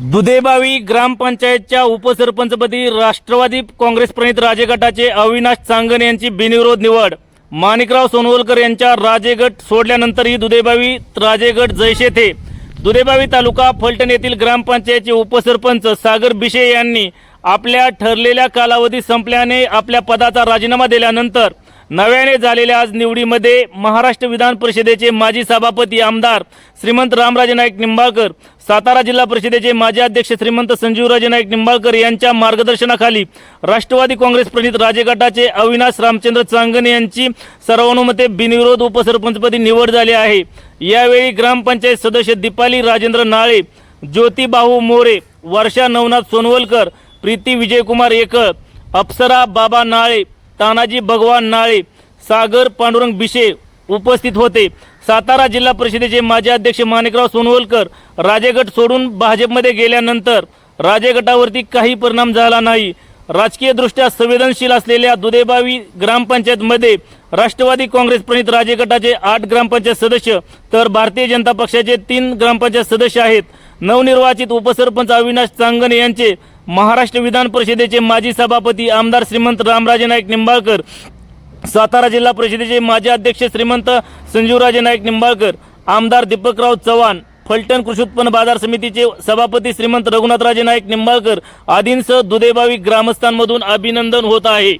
दुधेबावी ग्रामपंचायतच्या उपसरपंचपदी राष्ट्रवादी काँग्रेस प्रणित राजे गटाचे अविनाश चांगण यांची बिनविरोध निवड. माणिकराव सोनवलकर यांच्या राजेगट सोडल्यानंतरही दुधेबावी राजेगट जैसे थे दुधेबावी तालुका फलटण येथील ग्रामपंचायतचे उपसरपंच सागर बिशे यांनी आपल्या ठरलेल्या कालावधी संपल्याने आपल्या पदाचा राजीनामा दिल्यानंतर नव्याने झालेल्या आज निवडीमध्ये महाराष्ट्र विधान परिषदेचे माजी सभापती आमदार श्रीमंत रामराजे नाईक निंबाळकर सातारा जिल्हा परिषदेचे माजी अध्यक्ष श्रीमंत संजीवराजे नाईक निंबाळकर यांच्या मार्गदर्शनाखाली राष्ट्रवादी काँग्रेस प्रणित राजे गटाचे अविनाश रामचंद्र चांगणे यांची सर्वानुमते बिनविरोध उपसरपंचपदी निवड झाली आहे. यावेळी ग्रामपंचायत सदस्य दीपाली राजेंद्र नाळे ज्योतिबाहू मोरे वर्षा नवनाथ सोनवलकर प्रीती विजयकुमार एकळ अप्सरा बाबा नाळे तानाजी भगवान नाळे सागर पांडुरंग बिशे उपस्थित होते. सातारा जिल्हा परिषदेचे माजी अध्यक्ष माणिकराव सोनवलकर राजेगट सोडून भाजपमध्ये गेल्यानंतर राजेगटावरती काही परिणाम झाला नाही. राजकीयदृष्ट्या संवेदनशील असलेल्या दुधेबावी ग्रामपंचायतमध्ये राष्ट्रवादी काँग्रेस प्रणित राजे गटाचे आठ ग्रामपंचायत सदस्य तर भारतीय जनता पक्षाचे तीन ग्रामपंचायत सदस्य आहेत. नवनिर्वाचित उपसरपंच अविनाश चांगणे यांचे महाराष्ट्र विधान परिषदेचे माजी सभापती आमदार श्रीमंत रामराजे नाईक निंबाळकर सातारा जिल्हा परिषदेचे माजी अध्यक्ष श्रीमंत संजीवराजे नाईक निंबाळकर आमदार दीपकराव चव्हाण फलटण कृषी उत्पन्न बाजार समितीचे सभापती श्रीमंत रघुनाथराजे नाईक निंबाळकर आदींसह दुधेबावी ग्रामस्थांमधून अभिनंदन होत आहे.